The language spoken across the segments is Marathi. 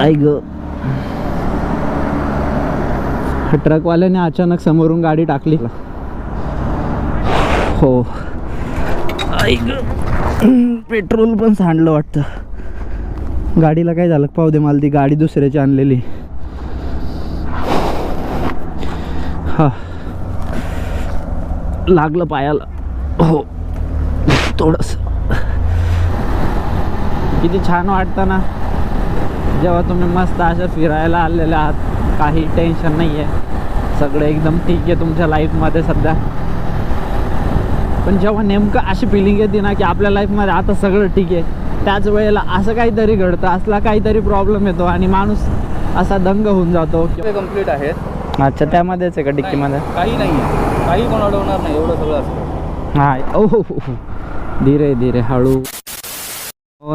आई ग. ट्रकवाल्याने अचानक समोरून गाडी टाकली. हो. आई ग. पेट्रोल पण सांडलं वाटतं. गाडीला काय झालं? पाहू दे मला ती गाडी दुसऱ्याची आणलेली. हा. लागलं पायाला. हो. थोडस. किती छान वाटतं ना. जेव्हा तुम्ही मस्त असं फिरायला आलेले आहात काही टेन्शन नाही आहे सगळं एकदम ठीक आहे तुमच्या लाईफमध्ये सध्या. पण जेव्हा नेमकं अशी फिलिंग येते ना की आपल्या लाईफमध्ये आता सगळं ठीक आहे त्याच वेळेला असं काहीतरी घडतं असला काहीतरी प्रॉब्लेम येतो आणि माणूस असा दंग होऊन जातो. कंप्लीट आहेत. अच्छा त्यामध्येच आहे का डिक्कीमध्ये काही नाही आहे काही पण अडवणार नाही एवढं सगळं असतं. हाँ ओ धीरे धीरे हड़ू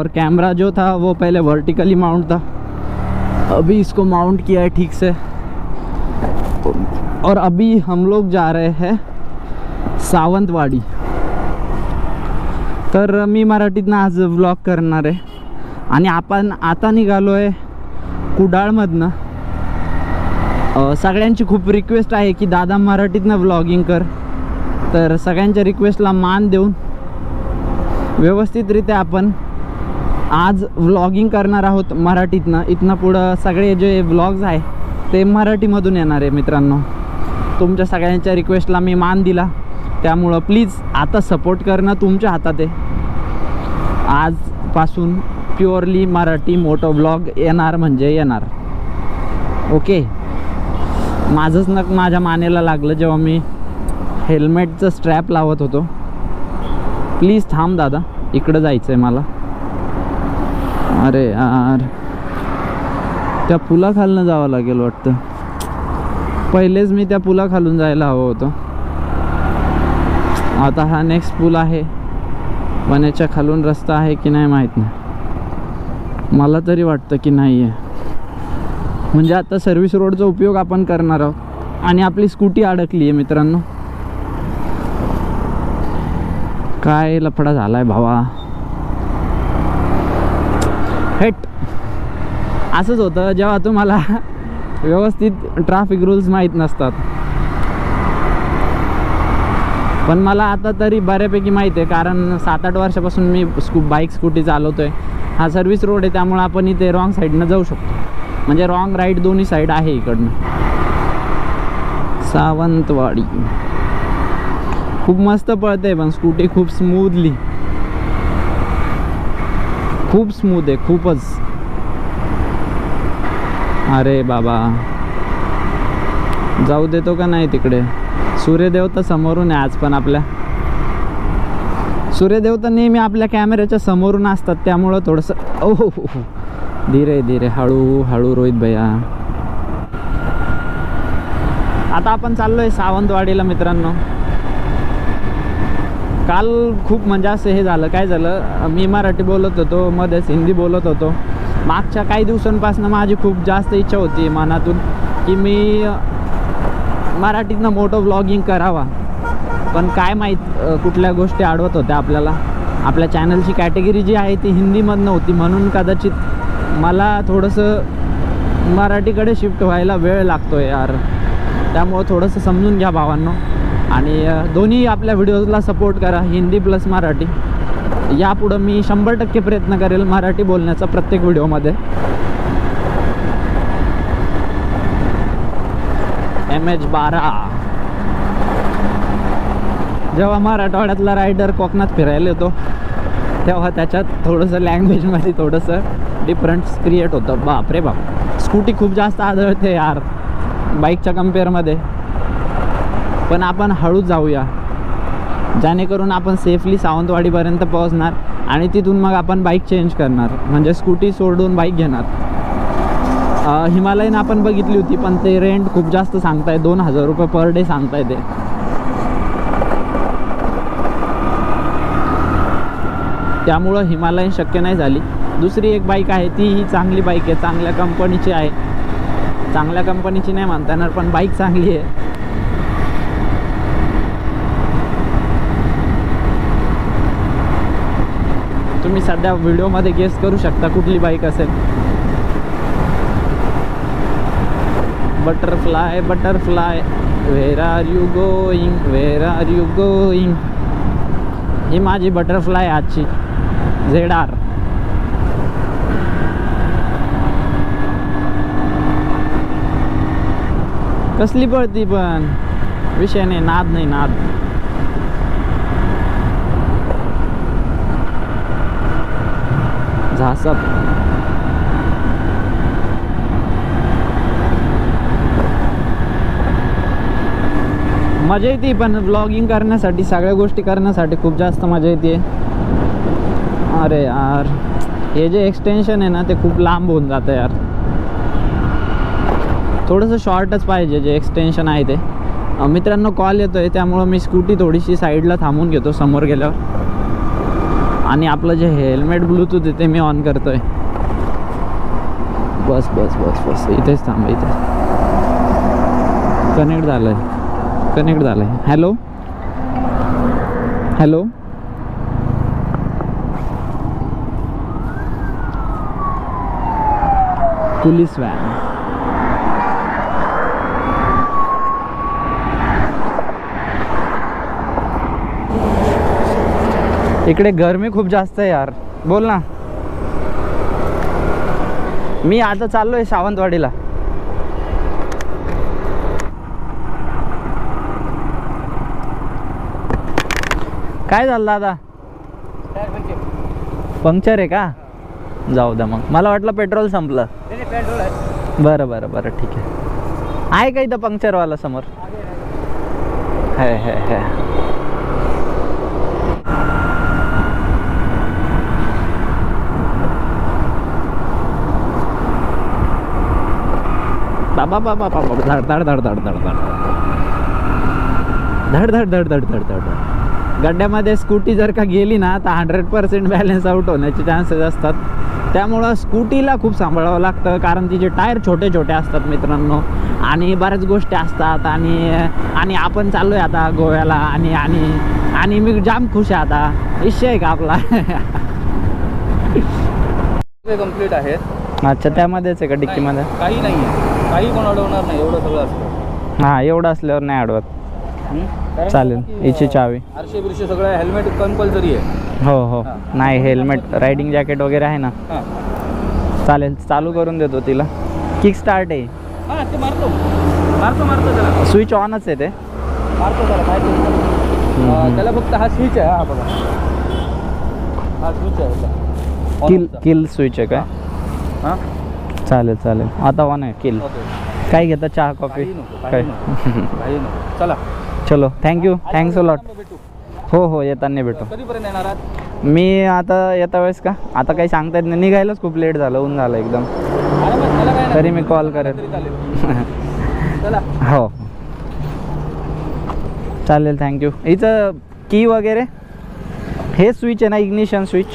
और कैमरा जो था वो पहले वर्टिकली माउंट था। अभी इसको माउंट किया है ठीक से। और अभी हम लोग जा रहे हैं सावंतवाडी। तर मी मराठीतनं आज व्लॉग करणार आहे. आणि आपण आता निघालो आहे कुडाळमधनं सगळ्यांची खूप रिक्वेस्ट आहे की दादा मराठीतनं व्लॉगिंग कर. तर सगळ्यांच्या रिक्वेस्टला मान देऊन व्यवस्थितरित्या आपण आज व्लॉगिंग करणार आहोत मराठीतनं. इथनं पुढं सगळे जे व्लॉग्स आहे ते मराठीमधून येणार आहे मित्रांनो. तुमच्या सगळ्यांच्या रिक्वेस्टला मी मान दिला. त्यामुळं प्लीज आता सपोर्ट करणं तुमच्या हातात आहे. आजपासून प्युअरली मराठी मोटो व्लॉग येणार म्हणजे येणार. ओके माझंच नक माझ्या मानेला लागलं जेव्हा मी हेल्मेटचं स्ट्रॅप लावत होतो. प्लीज थांब दादा इकडं जायचं आहे मला. अरे यार. त्या पुलाखालनं जावं लागेल वाटतं. पहिलेच मी त्या पुलाखालून जायला हवं होतं. आता हा नेक्स्ट पूल आहे. पण याच्या खालून रस्ता आहे की नाही माहीत नाही. मला तरी वाटतं की नाही आहे म्हणजे आता सर्व्हिस रोडचा उपयोग आपण करणार आहोत. आणि आपली स्कूटी अडकली आहे मित्रांनो. काय लफडा झाला आहे भावा. हेट असंच होतं जेव्हा तुम्हाला व्यवस्थित ट्रॅफिक रूल्स माहीत नसतात. पण मला आता तरी बऱ्यापैकी माहीत आहे कारण सात आठ वर्षापासून मी स्कू बाईक स्कूटी चालवतोय. हा सर्व्हिस रोड आहे त्यामुळे आपण इथे रॉंग साईडनं जाऊ शकतो. म्हणजे रॉंग राईट दोन्ही साईड आहे इकडनं. सावंतवाडी. खूप मस्त पळते पण स्कूटी खूप स्मूथली खूप स्मूथ आहे खूपच. अरे बाबा. जाऊ देतो का नाही तिकडे? सूर्यदेव तर समोरून आहे आज पण आपल्या. सूर्यदेव तर नेहमी आपल्या कॅमेऱ्याच्या समोरून असतात त्यामुळं थोडंसं ओ हो हो धीरे धीरे. हळू हळू रोहित भैया. आता आपण चाललोय सावंतवाडीला मित्रांनो. काल खूप म्हणजे असं हे झालं काय झालं मी मराठी बोलत होतो मध्येच हिंदी बोलत होतो. मागच्या काही दिवसांपासून माझी खूप जास्त इच्छा होती मनातून की मी मराठीतनं मोठं व्लॉगिंग करावा. पण काय माहीत कुठल्या गोष्टी आडवत होत्या आपल्याला. आपल्या चॅनलची कॅटेगरी जी आहे ती हिंदीमधनं होती म्हणून कदाचित मला थोडंसं मराठीकडे शिफ्ट व्हायला वेळ लागतो यार. त्यामुळं थोडंसं समजून घ्या भावांनो. आणि दोन्ही आपल्या व्हिडिओजला सपोर्ट करा हिंदी प्लस मराठी. यापुढं मी शंभर टक्के प्रयत्न करेल मराठी बोलण्याचा प्रत्येक व्हिडिओमध्ये. एम एच बारा. जेव्हा मराठवाड्यातला रायडर कोकणात फिरायला येतो तेव्हा त्याच्यात थोडंसं लँग्वेजमध्ये थोडंसं डिफरन्स क्रिएट होतं. बाप रे बाप. स्कूटी खूप जास्त आदळते यार बाईकच्या कम्पेअरमध्ये पण आपण हळूच जाऊया. जेणेकरून आपण सेफली सावंतवाडीपर्यंत पोहोचणार आणि तिथून मग आपण बाईक चेंज करणार. म्हणजे स्कूटी सोडून बाईक घेणार. हिमालयन आपण बघितली होती पण ते रेंट खूप जास्त सांगताय. दोन हजार रुपये पर डे सांगताय ते. त्यामुळं हिमालयन शक्य नाही झाली. दुसरी एक बाईक आहे ती ही चांगली बाईक आहे. चांगल्या कंपनीची आहे. चांगल्या कंपनीची नाही म्हणता येणार पण बाईक चांगली आहे. तुम्ही सध्या व्हिडिओमध्ये गेस करू शकता कुठली बाईक असेल. Butterfly butterfly where are you going where are you going ही माझी बटरफ्लाय आजची. झेड आर कसली पळती पण? विषय नाही नाद नाही नाद. झासप मजा येते पण ब्लॉगिंग करण्यासाठी सगळ्या गोष्टी करण्यासाठी खूप जास्त मजा येते. अरे यार हे जे एक्सटेन्शन आहे ना ते खूप लांब होऊन जातं यार. थोडंसं शॉर्टच पाहिजे जे एक्सटेन्शन आहे ते. मित्रांनो कॉल येतो आहे त्यामुळं मी स्कूटी थोडीशी साईडला थांबून घेतो समोर गेल्यावर. आणि आपलं जे हेल्मेट ब्लूटूथ आहे ते मी ऑन करतोय. बस बस बस बस. इथेच थांब इथे कनेक्ट झालंय. कनेक्ट झालंय. हॅलो हॅलो पोलीस व्हॅन इकडे गरमी खूप जास्त आहे यार. बोल ना. मी आता चाललोय सावंतवाडीला. काय झालं दादा? पंक्चर आहे का? जाऊ द्या मग. मला वाटलं पेट्रोल संपलं. पेट्रोल आहे. बरं बरं बरं ठीक आहे. आहे का इथं पंक्चरवाला समोर? है है है धड बाबा बाबा धड धड धड धड धड धड धड धड धड धड धड धड गड्ड्यामध्ये स्कूटी जर का गेली ना तर हंड्रेड पर्सेंट बॅलन्स आउट होण्याचे चान्सेस असतात त्यामुळं स्कूटीला खूप सांभाळावं लागतं कारण तिचे टायर छोटे छोटे असतात मित्रांनो आणि बऱ्याच गोष्टी असतात आणि आणि आपण चाललो आहे आता गोव्याला आणि आणि आणि मी जाम खुश आहे आता इश्य आहे का आपला कंप्लीट आहेत अच्छा त्यामध्येच आहे का डिक्कीमध्ये? काही नाही आहे काही पण अडवणार नाही एवढं सगळं असतं. हां एवढं असल्यावर नाही अडवत चालेल. की, हिची चावी. आरशे बिरशे सगळं हेल्मेट कंपल्सरी आहे. हो हो. नाही हेल्मेट रायडिंग जॅकेट वगैरे आहे ना. हां. चालेल चालू करून देतो तिला. किक स्टार्ट आहे. हां ते मारतो. मारतो मारतो त्याला स्विच ऑनच आहे ते. मारतो त्याला काय टेन्शन नाही. अं, त्याला फक्त हा स्विच आहे हा बघा. हा स्विच आहे किल. किल स्विच आहे काय हां? चालेल चालेल. आता ऑन आहे किल. काय घेता? चहा कॉफी काय? चला. चलो. थँक्यू थँक्स अ लॉट हो हो येताना भेटू. कधीपर्यंत येणार आहात? मी आता येता वेळेस का? आता काही सांगता येत नाही. निघायलाच खूप लेट झालं ऊन झालं एकदम. तरी मी call करेन. हो. चालेल थँक्यू इथं की वगैरे? हे स्विच आहे ना इग्निशन स्विच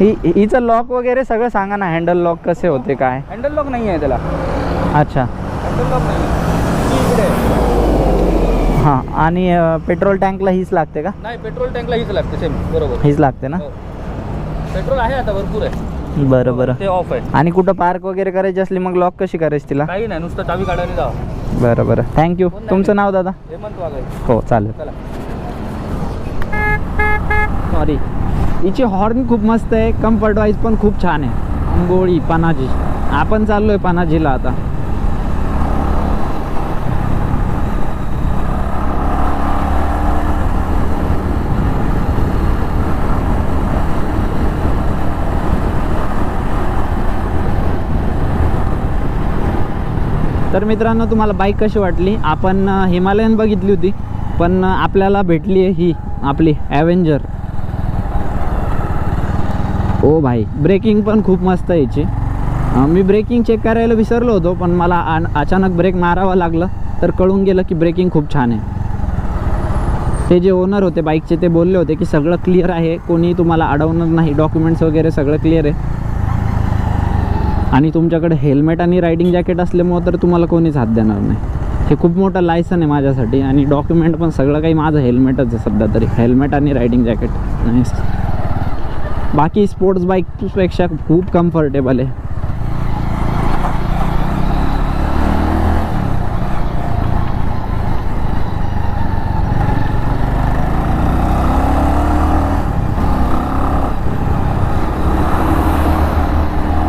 हि हिचं लॉक वगैरे सगळं सांगा ना हँडल लॉक कसे होते काय? हँडल लॉक नाही आहे त्याला. अच्छा. हँडल लॉक नाही आहे. हां आणि पेट्रोल टँकला हीच लागते का? नाही पेट्रोल टँकला हीच लागते सेम बरोबर. हीच लागते ना? हो. पेट्रोल आहे आता भरपूर आहे. बरं बरं. ते ऑफ आहे. आणि कुठं पार्क वगैरे करायची असली मग लॉक कशी करायची तिला? काही नाही नुसतं चावी काढायला जा बरं बरं. थँक्यू तुमचं नाव दादा? हेमंत वागाय हो चालेल. चला. सॉरी हिची हॉर्न खूप मस्त आहे कम्फर्ट वाईज पण खूप छान आहे. अंबोळी पनाजी. आपण चाललोय पनाजीला आता. तर मित्रांनो तुम्हाला बाईक कशी वाटली? आपण हिमालयन बघितली होती पण आपल्याला भेटली आहे ही आपली ॲव्हेंजर ओ भाई ब्रेकिंग पण खूप मस्त याची. मी ब्रेकिंग चेक करायला विसरलो होतो पण मला अचानक ब्रेक मारावं लागलं तर कळून गेलं की ब्रेकिंग खूप छान आहे. ते जे ओनर होते बाईकचे ते बोलले होते की सगळं क्लिअर आहे कोणी तुम्हाला अडवणार नाही डॉक्युमेंट्स वगैरे सगळं क्लिअर आहे. आणि तुमच्याकडे हेल्मेट आणि रायडिंग जॅकेट असल्यामुळं तर तुम्हाला कोणीच हात देणार नाही. हे खूप मोठं लायसन आहे माझ्यासाठी आणि डॉक्युमेंट पण सगळं काही माझं हेल्मेटच आहे सध्या तरी हेल्मेट आणि रायडिंग जॅकेट नाही बाकी स्पोर्ट्स बाईकपेक्षा खूप कम्फर्टेबल आहे.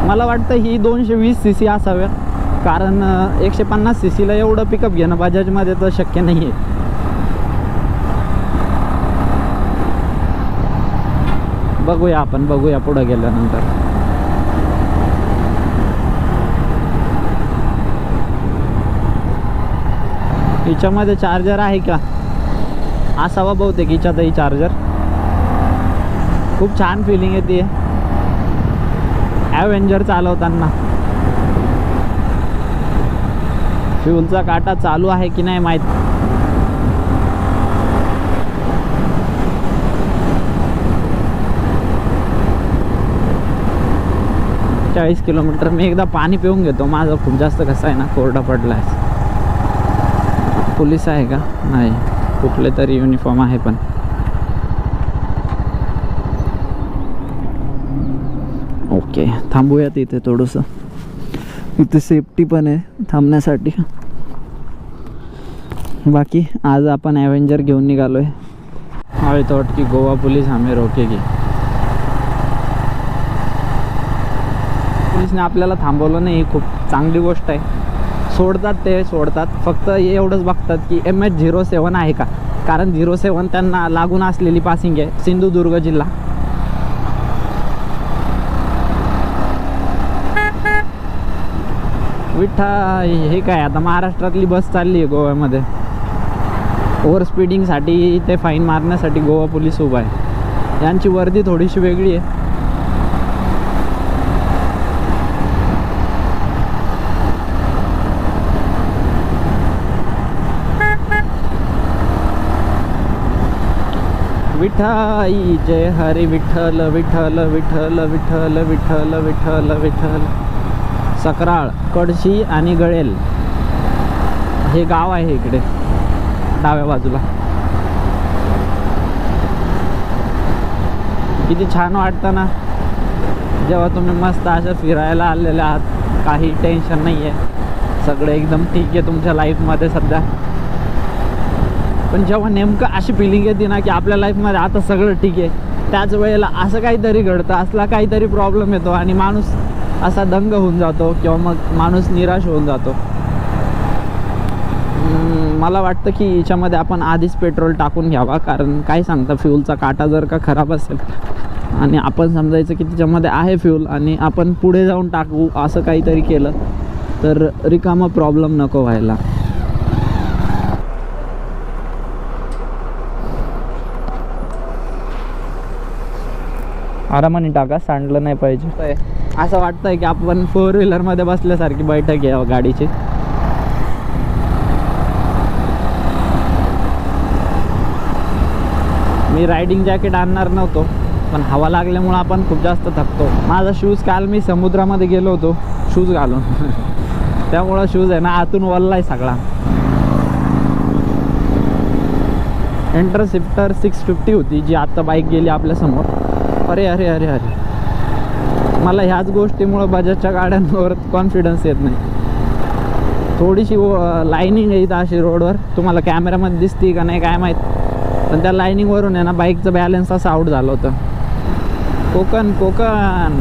मला वाटतं ही दोनशे वीस सी सी असाव्या कारण एकशे पन्नास सी सीला एवढं पिकअप घेणं बजाजमध्ये तर शक्य नाही आहे बघूया आपण बघूया पुढं गेल्यानंतर. हिच्यामध्ये चार्जर आहे का? असावा बहुतेक हिच्यातही चार्जर खूप छान फिलिंग येते ॲव्हेंजर चालवताना. फ्यूलचा काटा चालू आहे की नाही माहीत. चाळीस किलोमीटर मी एकदा पाणी पिऊन घेतो. माझं खूप जास्त कसं आहे ना कोरडा पडला आहे पोलीस आहे का? नाही. कुठले तरी युनिफॉर्म आहे पण. ओके थांबूयात इथे थोडंसं. इथे सेफ्टी पण आहे थांबण्यासाठी. बाकी आज आपण ॲव्हेंजर घेऊन निघालो आहे आय थॉट की गोवा पोलीस आम्ही रोकेगी. पोलिसने आपल्याला थांबवलं नाही. ही खूप चांगली गोष्ट आहे. सोडतात ते सोडतात. फक्त एवढंच बघतात की एम एच झिरो सेवन आहे का? कारण झिरो सेवन त्यांना लागून असलेली पासिंग आहे सिंधुदुर्ग जिल्हा. विठ्ठा हे काय आता महाराष्ट्रातली बस चालली आहे गोव्यामध्ये. ओव्हर स्पीडिंगसाठी ते फाईन मारण्यासाठी गोवा पोलीस उभा आहे. यांची वर्दी थोडीशी वेगळी आहे. विठाई जय हरी विठ्ठल विठ्ठल विठ्ठल विठ्ठल विठ्ठल विठ्ठल विठ्ठल. सकराळ कडशी आणि गळेल. हे गाव आहे इकडे डाव्या बाजूला. किती छान वाटतं ना? जेव्हा तुम्ही मस्त असं फिरायला आलेले आहात काही टेन्शन नाही आहे सगळं एकदम ठीक आहे तुमच्या लाईफमध्ये सध्या. पण जेव्हा नेमकं अशी फिलिंग येते ना की आपल्या लाईफमध्ये आता सगळं ठीक आहे त्याच वेळेला असं काहीतरी घडतं असला काहीतरी प्रॉब्लेम येतो आणि माणूस असा दंग होऊन जातो किंवा मग माणूस निराश होऊन जातो. मला वाटतं की याच्यामध्ये आपण आधीच पेट्रोल टाकून घ्यावा कारण काय सांगता फ्यूलचा काटा जर का खराब असेल आणि आपण समजायचं की त्याच्यामध्ये आहे फ्यूल आणि आपण पुढे जाऊन टाकू असं काहीतरी केलं तर रिकामा प्रॉब्लेम नको व्हायला. आरामाने टाका सांडलं नाही पाहिजे. असं वाटतंय की आपण फोर व्हीलरमध्ये बसल्यासारखी बैठक घ्यावं गाडीची. मी रायडिंग जॅकेट आणणार नव्हतो पण हवा लागल्यामुळं आपण खूप जास्त थकतो. माझा शूज काल मी समुद्रामध्ये गेलो होतो शूज घालून. त्यामुळं शूज आहे ना आतून वल्ला आहे सगळा. इंटरसेप्टर सिक्स फिफ्टी होती जी आत्ता बाईक गेली आपल्यासमोर. अरे अरे अरे अरे. मला ह्याच गोष्टीमुळं बजाजच्या गाड्यांवर कॉन्फिडन्स येत नाही. थोडीशी लायनिंग आहे इथं अशी रोडवर तुम्हाला कॅमेऱ्यामध्ये दिसते का नाही काय माहीत. पण त्या लायनिंगवरून आहे ना बाईकचं बॅलन्स असं आउट झालं होतं. कोकण कोकण.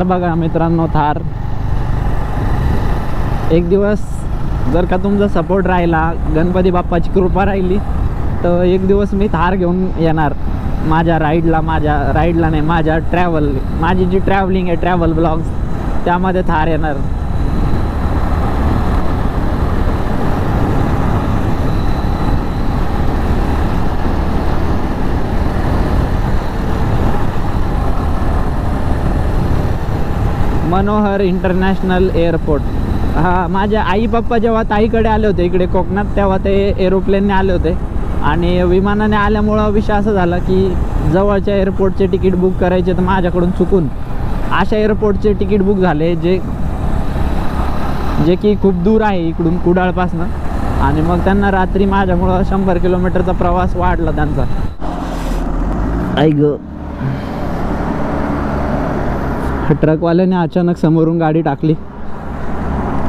थार बघा मित्रांनो थार. एक दिवस जर का तुमचा सपोर्ट राहिला गणपती बाप्पाची कृपा राहिली तर एक दिवस मी थार घेऊन येणार. माझ्या राईडला माझ्या राईडला नाही माझ्या ट्रॅव्हल माझी जी ट्रॅव्हलिंग आहे ट्रॅव्हल ब्लॉग्स त्यामध्ये थार येणार. Manohar international airport. हा माझ्या आई पप्पा जेव्हा ताईकडे आले होते इकडे कोकणात तेव्हा ते एरोप्लेनने आले होते. आणि विमानाने आल्यामुळं विषय असा झाला की जवळच्या एअरपोर्टचे तिकीट बुक करायचे तर माझ्याकडून चुकून. अशा एअरपोर्टचे तिकीट बुक झाले जे जे की खूप दूर आहे इकडून कुडाळपासनं. आणि मग त्यांना रात्री माझ्यामुळं शंभर किलोमीटरचा प्रवास वाढला त्यांचा. ऐक ट्रकवाल्याने अचानक समोरून गाडी टाकली.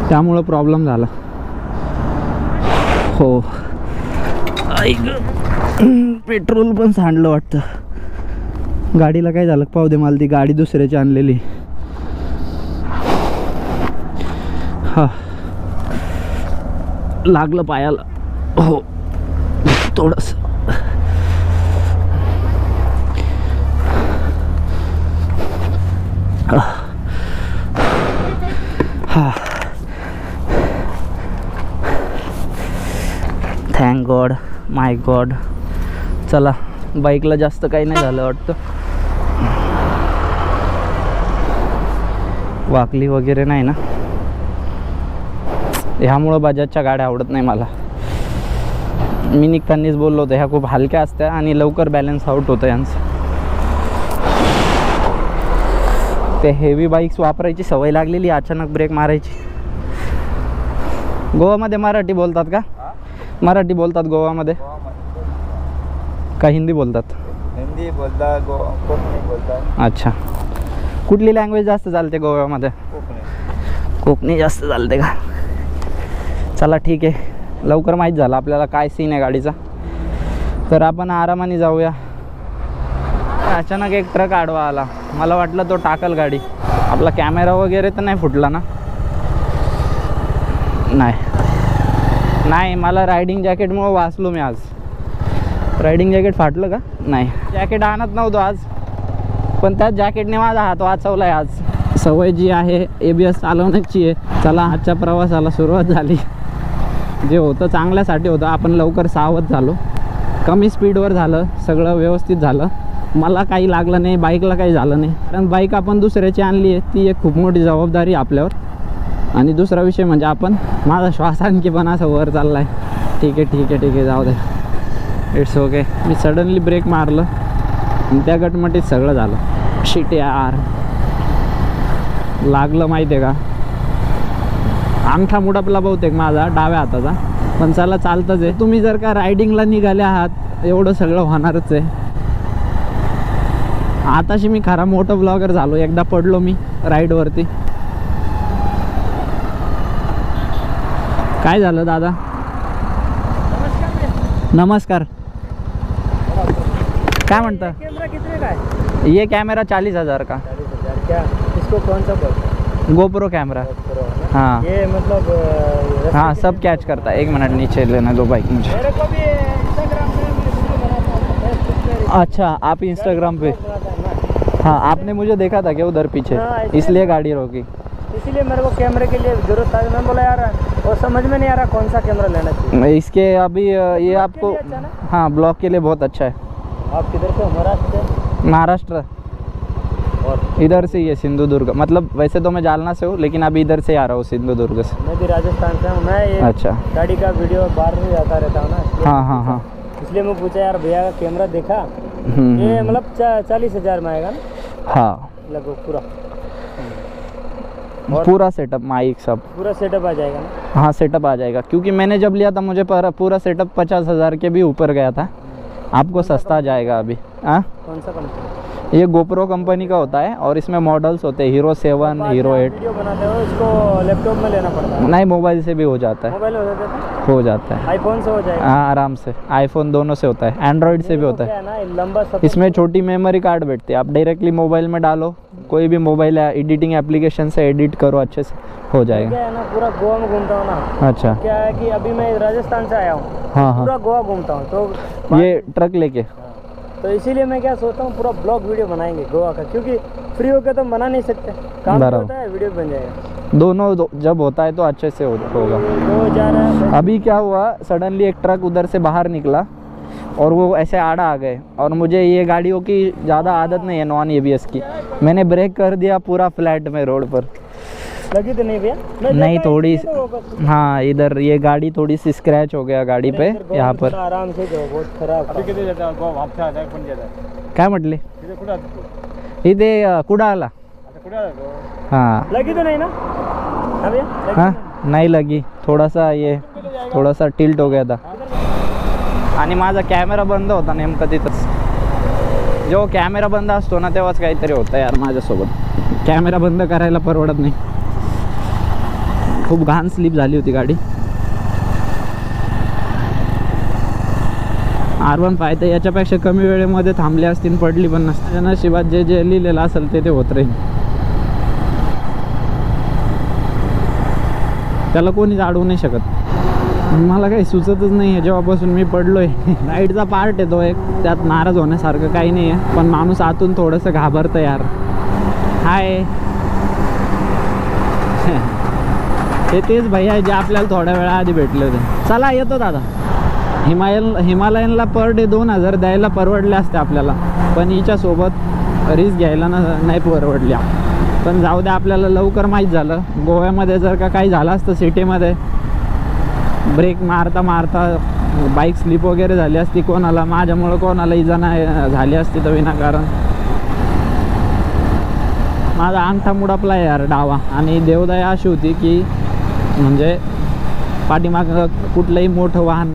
त्यामुळं प्रॉब्लेम झाला. हो. ऐक. पेट्रोल पण सांडलं वाटतं. गाडीला काय झालं? पाहू दे मला ती गाडी दुसऱ्याची आणलेली. हा. लागलं पायाला. हो. थोडंसं. हा थँक गॉड माय गॉड चला बाईकला जास्त काही नाही झालं वाटतं. वाकली वगैरे नाही ना? ह्यामुळं बजाजच्या गाड्या आवडत नाही मला. मी निघतानीच बोललो होतो ह्या खूप हलक्या असत्या आणि लवकर बॅलन्स आउट होतं यांचं. ते हेवी बाईक्स वापरायची सवय लागलेली अचानक ब्रेक मारायची. गोवामध्ये मराठी बोलतात का? मराठी बोलतात गोवामध्ये. का हिंदी बोलतात? हिंदी बोलता गो कोकणी बोलता अच्छा. कुठली लँग्वेज जास्त चालते गोव्यामध्ये? कोकणी. जास्त चालते का? चला ठीक आहे. लवकर माहीत झालं आपल्याला काय सीन आहे गाडीचा. तर आपण आरामाने जाऊया. अचानक एक ट्रक आडवा आला. मला वाटलं तो टाकल गाडी. आपला कॅमेरा वगैरे तर नाही फुटला ना? नाही. नाही मला रायडिंग जॅकेटमुळं वाचलो मी आज. रायडिंग जॅकेट फाटलं का? नाही. जॅकेट आणत नव्हतो आज. पण त्या जॅकेटने माझा हात वाचवला आहे आज. सवय जी आहे ए बी एस चालवण्याची आहे. चला आजच्या प्रवासाला सुरुवात झाली. जे होतं चांगल्यासाठी होतं. आपण लवकर सावध झालो. कमी स्पीडवर झालं. सगळं व्यवस्थित झालं. मला काही लागलं नाही बाईकला काही झालं नाही. कारण बाईक आपण दुसऱ्याची आणली आहे ती एक खूप मोठी जबाबदारी आहे आपल्यावर. आणि दुसरा विषय म्हणजे आपण माझा श्वास आणखी पण असा वर चालला आहे ठीक आहे ठीक आहे ठीक आहे जाऊ दे. इट्स ओके मी सडनली ब्रेक मारलं. आणि त्या गटमटीत सगळं झालं. शिट यार. लागलं माहिती आहे का? अंगठा मुडापला बहुतेक माझा डाव्या हाताचा. पण चला चालतंच आहे. तुम्ही जर का रायडिंगला निघाले आहात एवढं सगळं होणारच आहे. आताशी मी खरा मोठं ब्लॉगर झालो. एकदा पडलो मी राईडवरती काय झालं दादा? नमस्कार. काय म्हणता? है ये कॅमेरा चालीस हजार का? गोप्रो कैमरा है? हाँ ये मतलब हाँ सब कैच करता. है एक मिनट नीचे लेना दो बाइक मुझे. मेरे को भी इंस्टाग्राम पे मैं वीडियो बनाता फेसबुक पे अच्छा आप इंस्टाग्राम पे? हूँ आपने मुझे देखा था क्या उधर पीछे? हाँ, इसलिए गाड़ी रोकी। इसीलिए मेरे को कैमरे के लिए ज़रूरत था। मैं बोला यार वो समझ में नहीं आ रहा कौन सा कैमरा लेना चाहिए। इसके अभी ये आपको अच्छा हाँ ब्लॉग के लिए बहुत अच्छा है। आप किधर से महाराष्ट्र महाराष्ट्र। और? इधर से ही है सिंधुदुर्ग। मतलब वैसे तो मैं जालना से हूँ लेकिन अभी इधर से आ रहा हूँ सिंधुदुर्ग से। मैं भी राजस्थान से हूँ। मैं ये अच्छा। गाड़ी का वीडियो बाहर से आता रहता हूँ ना। हाँ हाँ। हाँ। इसलिए मैं पूछा यार भैया का कैमरा देखा? ये हम्म, मतलब चालीस हज़ार में आएगा ना? हाँ। लगभग पूरा। पूरा सेटअप माइक सब। पूरा सेटअप आ जाएगा ना? हाँ सेटअप आ जाएगा। क्योंकि मैंने जब लिया था मुझे पर पूरा सेटअप पचास हज़ार के भी ऊपर गया था। आपको सस्ता जाएगा अभी। हाँ? कौन सा कंपनी ये गोप्रो कंपनी का होता है और इसमें मॉडल्स होते हैं हीरो सेवन हीरो एट बनाते हो इसको लैपटॉप में लेना पड़ता है। नहीं मोबाइल से भी हो जाता है। मोबाइल हो जाता है हो जाता है। आईफोन से हो जाएगा। हाँ आराम से। आईफोन दोनों से होता है। एंड्रॉयड से भी होता है। लंबा इसमें छोटी मेमोरी कार्ड बैठती है। आप डायरेक्टली मोबाइल में डालो कोई भी मोबाइल एडिटिंग एप्लीकेशन से एडिट करो अच्छे से हो जाएगा। क्या है ना पूरा गोवा में घूमता हूँ ना। अच्छा। क्या है कि अभी मैं राजस्थान से आया हूँ। हाँ हाँ। पूरा गोवा घूमता हूँ तो ये ट्रक लेके। तो इसीलिए मैं क्या सोचता हूँ पूरा ब्लॉग वीडियो बनाएँगे गोवा का क्योंकि फ्री होकर तो बना नहीं सकते। काम होता है वीडियो बन जाएगा। दोनों दो, जब होता है तो अच्छे से हो, होगा। दो हज़ार अभी क्या हुआ सडनली एक ट्रक उधर से बाहर निकला और वो ऐसे आड़ा आ गए और मुझे ये गाड़ियों की ज़्यादा आदत नहीं है नॉन ए की। मैंने ब्रेक कर दिया पूरा फ्लैट में रोड पर। लगी तो नहीं भैया? नहीं थोड़ी हाँ इधर ये गाड़ी थोड़ी सी स्क्रैच हो गया गाड़ी पे यहाँ पर। आराम से बहुत खराब काय म्हटले इथे कुठं आला हाँ? लगी तो नहीं ना? हाँ हाँ नहीं। लगी। थोड़ा सा ये थोड़ा सा टिल्ट हो गया था। आणि माझा कॅमेरा बंद होता नेमका तिथंच. जेव्हा कॅमेरा बंद असतो ना तेव्हाच काहीतरी होतं यार माझ्यासोबत. कॅमेरा बंद करायला परवडत नाही. खूप घाण स्लिप झाली होती गाडी. आर वन फाय तर याच्यापेक्षा कमी वेळेमध्ये थांबली असतील पडली पण नसते. त्याच्या नशिबात जे जे लिहिलेलं असेल ते ते होत राहील. त्याला कोणीच अडवू नाही शकत. मला काही सुचतच नाही आहे. जेव्हापासून मी पडलोय राईडचा पार्ट आहे तो एक. त्यात नाराज होण्यासारखं काही नाही आहे. पण माणूस आतून थोडंसं घाबरतं यार. हाय. हे तेच भैया आहे जे आपल्याला थोड्या वेळा आधी भेटले होते. चला येतो दादा. हिमायल हिमालयनला पर डे दोन हजार द्यायला परवडले असते आपल्याला. पण हिच्यासोबत रिस्क घ्यायला न नाही परवडल्या. पण जाऊ द्या आपल्याला लवकर माहीत झालं. गोव्यामध्ये जर का काही झालं असतं सिटीमध्ये ब्रेक मारता मारता बाईक स्लिप वगैरे झाली असती कोणाला माझ्यामुळं कोणाला इजा नाही झाली असती तर विनाकारण. माझा अंगठा मुडापला यार डावा. आणि देवदया अशी होती की म्हणजे पाठीमागं कुठलंही मोठं वाहन